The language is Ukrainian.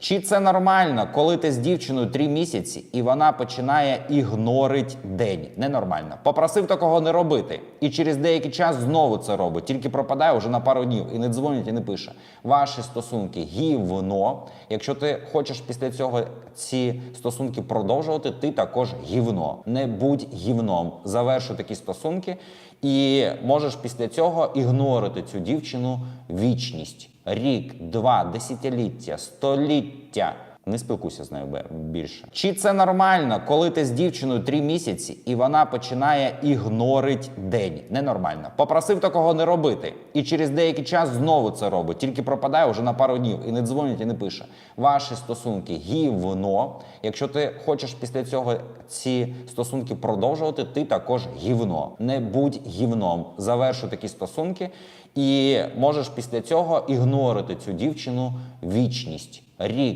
Чи це нормально, коли ти з дівчиною три місяці і вона починає ігнорить день? Ненормально. Попросив такого не робити. І через деякий час знову це робить. Тільки пропадає вже на пару днів і не дзвонить і не пише. Ваші стосунки гівно. Якщо ти хочеш після цього ці стосунки продовжувати, ти також гівно. Не будь гівном. Завершуй такі стосунки і можеш після цього ігнорити цю дівчину вічність. Рік, два, десятиліття, століття. Не спілкуйся з нею більше. Чи це нормально, коли ти з дівчиною три місяці і вона починає ігнорить день? Ненормально. Попросив такого не робити. І через деякий час знову це робить. Тільки пропадає вже на пару днів і не дзвонить і не пише. Ваші стосунки гівно. Якщо ти хочеш після цього ці стосунки продовжувати, ти також гівно. Не будь гівном. Завершуй такі стосунки і можеш після цього ігнорити цю дівчину вічність. Рік.